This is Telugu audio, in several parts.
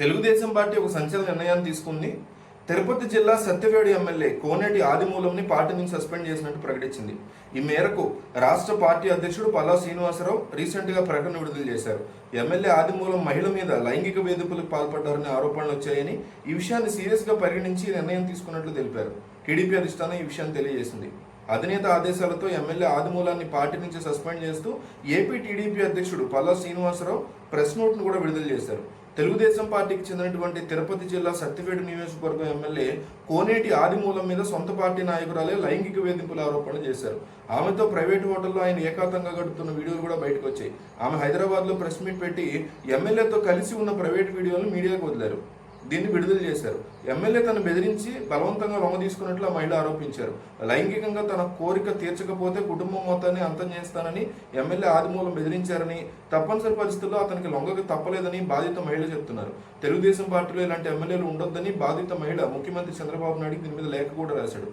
తెలుగుదేశం పార్టీ ఒక సంచలన నిర్ణయాన్ని తీసుకుంది. తిరుపతి జిల్లా సత్యవేడు ఎమ్మెల్యే కోనేటి ఆదిమూలంని పార్టీ నుంచి సస్పెండ్ చేసినట్టు ప్రకటించింది. ఈ మేరకు రాష్ట్ర పార్టీ అధ్యక్షుడు పల్లా శ్రీనివాసరావు రీసెంట్గా ప్రకటన విడుదల చేశారు. ఎమ్మెల్యే ఆదిమూలం మహిళ మీద లైంగిక వేధింపులకు పాల్పడ్డారనే ఆరోపణలు వచ్చాయని ఈ విషయాన్ని సీరియస్గా పరిగణించి నిర్ణయం తీసుకున్నట్లు తెలిపారు. టీడీపీ అధిష్టానం ఈ విషయాన్ని తెలియజేసింది. అధినేత ఆదేశాలతో ఎమ్మెల్యే ఆదిమూలాన్ని పార్టీ నుంచి సస్పెండ్ చేస్తూ ఏపీ టీడీపీ అధ్యక్షుడు పల్లా శ్రీనివాసరావు ప్రెస్ నోట్ను కూడా విడుదల చేశారు. తెలుగుదేశం పార్టీకి చెందినటువంటి తిరుపతి జిల్లా సత్తిపేట నియోజకవర్గం ఎమ్మెల్యే కోనేటి ఆదిమూలం మీద సొంత పార్టీ నాయకురాలే లైంగిక వేధింపుల ఆరోపణలు చేశారు. ఆమెతో ప్రైవేట్ హోటల్లో ఆయన ఏకాంతంగా గడుపుతున్న వీడియోలు కూడా బయటకు వచ్చాయి. ఆమె హైదరాబాద్లో ప్రెస్ మీట్ పెట్టి ఎమ్మెల్యేతో కలిసి ఉన్న ప్రైవేట్ వీడియోలను మీడియాకు వదిలారు. దీన్ని విడుదల చేశారు. ఎమ్మెల్యే తను బెదిరించి బలవంతంగా లొంగ తీసుకున్నట్లు ఆ మహిళ ఆరోపించారు. లైంగికంగా తన కోరిక తీర్చకపోతే కుటుంబం మొత్తాన్ని అంతం చేస్తానని ఎమ్మెల్యే ఆదిమూలం బెదిరించారని తప్పనిసరి పరిస్థితుల్లో అతనికి లొంగక తప్పలేదని బాధిత మహిళ చెప్తున్నారు. తెలుగుదేశం పార్టీలో ఇలాంటి ఎమ్మెల్యేలు ఉండొద్దని బాధిత మహిళ ముఖ్యమంత్రి చంద్రబాబు నాయుడు దీని మీద లేఖ కూడా రాశాడు.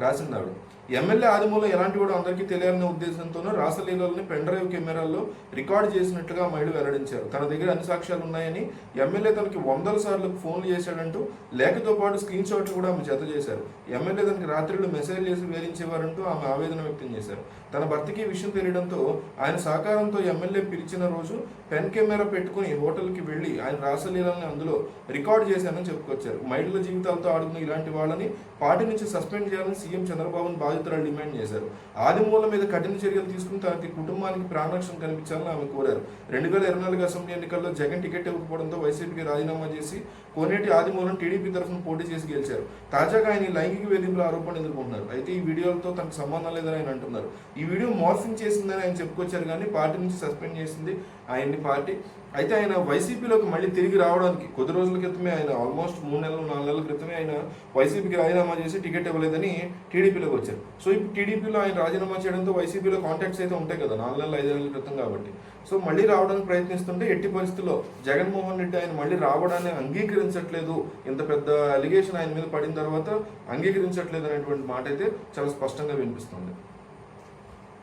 రాసింది ఆవిడ. ఎమ్మెల్యే ఆదిమూల ఎలాంటి కూడా అందరికీ తెలియాలనే ఉద్దేశంతోనూ రాసలీలని పెన్ డ్రైవ్ కెమెరాల్లో రికార్డ్ చేసినట్లుగా మహిళ వెల్లడించారు. తన దగ్గర అన్ని సాక్ష్యాలు ఉన్నాయని ఎమ్మెల్యే తనకి వందల సార్లు ఫోన్లు చేశాడంటూ లేఖతో పాటు స్క్రీన్ షాట్లు కూడా ఆమె జత చేశారు. ఎమ్మెల్యే తనకి రాత్రిళ్ళు మెసేజ్ చేసి వేధించేవారంటూ ఆమె ఆవేదన వ్యక్తం చేశారు. తన భర్తకి విషయం తెలియడంతో ఆయన సహకారంతో ఎమ్మెల్యే పిలిచిన రోజు పెన్ కెమెరా పెట్టుకుని హోటల్కి వెళ్ళి ఆయన రాసలీలని అందులో రికార్డు చేశానని చెప్పుకొచ్చారు. మహిళల జీవితాలతో ఆడుకున్న ఇలాంటి వాళ్ళని పార్టీ నుంచి సస్పెండ్ చేయాలని సీఎం చంద్రబాబును బాధితులను డిమాండ్ చేశారు. ఆదిమూల మీద కఠిన చర్యలు తీసుకుని తనకి కుటుంబానికి ప్రాణరక్షణ కల్పించాలని ఆమె కోరారు. రెండు వేల ఇరవై నాలుగు అసెంబ్లీ ఎన్నికల్లో జగన్ టికెట్ ఇవ్వకపోవడంతో వైసీపీకి రాజీనామా చేసి కోనేటి ఆదిమూలం టీడీపీ తరఫున పోటీ చేసి గెలిచారు. తాజాగా ఆయన లైంగిక వేధింపుల ఆరోపణలు ఎదుర్కొంటున్నారు. అయితే ఈ వీడియోలతో తనకు సంబంధం లేదని ఆయన అంటున్నారు. ఈ వీడియో మార్ఫింగ్ చేసిందని ఆయన చెప్పుకొచ్చారు కానీ పార్టీ నుంచి సస్పెండ్ చేసింది ఆయన్ని పార్టీ. అయితే ఆయన వైసీపీలోకి మళ్ళీ తిరిగి రావడానికి కొద్ది రోజుల క్రితమే ఆయన ఆల్మోస్ట్ మూడు నెలలు నాలుగు నెలల క్రితమే ఆయన వైసీపీకి రాజీనామా చేసి టికెట్ ఇవ్వలేదని టీడీపీలోకి వచ్చారు. సో ఇప్పుడు టీడీపీలో ఆయన రాజీనామా చేయడంతో వైసీపీలో కాంటాక్ట్స్ అయితే ఉంటాయి కదా నాలుగు నెలలు ఐదు నెలల క్రితం కాబట్టి. సో మళ్ళీ రావడానికి ప్రయత్నిస్తుంటే ఎట్టి పరిస్థితుల్లో జగన్మోహన్ రెడ్డి ఆయన మళ్ళీ రావడాన్ని అంగీకరించట్లేదు. ఇంత పెద్ద అలిగేషన్ ఆయన మీద పడిన తర్వాత అంగీకరించట్లేదు అనేటువంటి మాట అయితే చాలా స్పష్టంగా వినిపిస్తుంది.